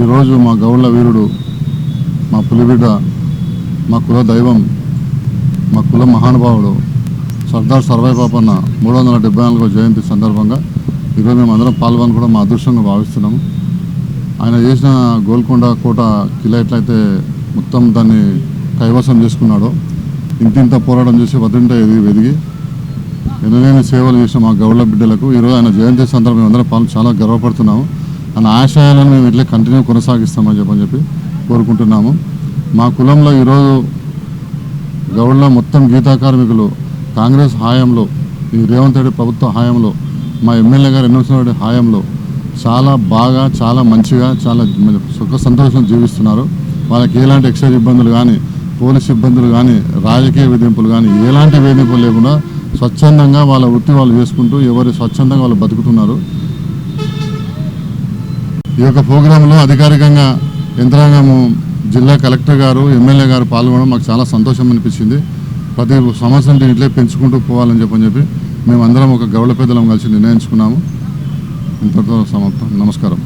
ఈరోజు మా గౌళ్ళ వీరుడు మా పులిబిడ్డ మా కుల దైవం మా కుల మహానుభావుడు సర్దార్ సర్వై పాపన్న మూడు వందల డెబ్బై నాలుగో జయంతి సందర్భంగా ఈరోజు మేము అందరం పాల్గొని కూడా మా అదృష్టంగా భావిస్తున్నాము. ఆయన చేసిన గోల్కొండ కోట కిలా ఎట్లయితే మొత్తం దాన్ని కైవసం చేసుకున్నాడో ఇంతింత పోరాటం చేసి వదింట ఎదిగి వెదిగి ఎనలేని సేవలు చేసిన మా గౌళ్ళ బిడ్డలకు ఈరోజు ఆయన జయంతి సందర్భంగా అందరం పాలు చాలా గర్వపడుతున్నాము. అన్న ఆశయాలను మేము ఇట్లా కంటిన్యూ కొనసాగిస్తామని చెప్పని చెప్పి కోరుకుంటున్నాము. మా కులంలో ఈరోజు గౌళ్ళ మొత్తం గీతా కార్మికులు కాంగ్రెస్ హాయంలో ఈ రేవంత్ రెడ్డి ప్రభుత్వ హాయంలో మా ఎమ్మెల్యే గారు ఎన్నోసారి హాయంలో చాలా బాగా చాలా మంచిగా చాలా సుఖ సంతోషం జీవిస్తున్నారు. వాళ్ళకి ఎలాంటి ఎక్సైజ్ ఇబ్బందులు కానీ పోలీస్ ఇబ్బందులు కానీ రాజకీయ వేధింపులు కానీ ఎలాంటి వేధింపులు లేకుండా స్వచ్ఛందంగా వాళ్ళ వృత్తి వాళ్ళు చేసుకుంటూ ఎవరు స్వచ్ఛందంగా వాళ్ళు బతుకుతున్నారు. ఈ యొక్క ప్రోగ్రాంలో అధికారికంగా యంత్రాంగము జిల్లా కలెక్టర్ గారు ఎమ్మెల్యే గారు పాల్గొనడం మాకు చాలా సంతోషం అనిపించింది. ప్రతి సంవత్సరం దీన్ని ఇట్లే పెంచుకుంటూ పోవాలని చెప్పని చెప్పి మేమందరం ఒక గౌడ పెద్దలం కలిసి నిర్ణయించుకున్నాము. ఇంతతో సమాప్తం. నమస్కారం.